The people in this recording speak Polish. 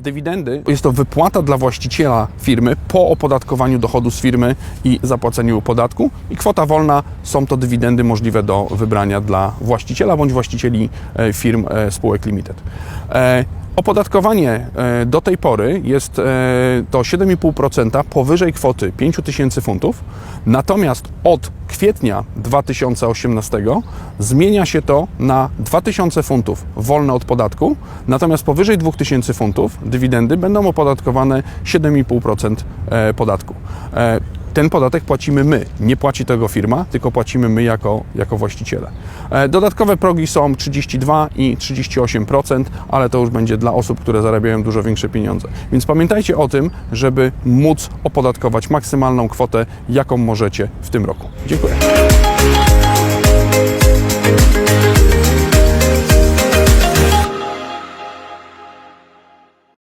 Dywidendy jest to wypłata dla właściciela firmy po opodatkowaniu dochodu z firmy i zapłaceniu podatku. I kwota wolna są to dywidendy możliwe do wybrania dla właściciela bądź właścicieli e, firm e, spółek limited. E, Opodatkowanie do tej pory jest to 7,5% powyżej kwoty 5000 funtów, natomiast od kwietnia 2018 zmienia się to na 2000 funtów wolne od podatku, natomiast powyżej 2000 funtów dywidendy będą opodatkowane 7,5% e, podatku. Ten podatek płacimy my, nie płaci tego firma, tylko płacimy my jako, jako właściciele. E, Dodatkowe progi są 32 i 38%, ale to już będzie dla osób, które zarabiają dużo większe pieniądze. Więc pamiętajcie o tym, żeby móc opodatkować maksymalną kwotę, jaką możecie w tym roku. Dziękuję.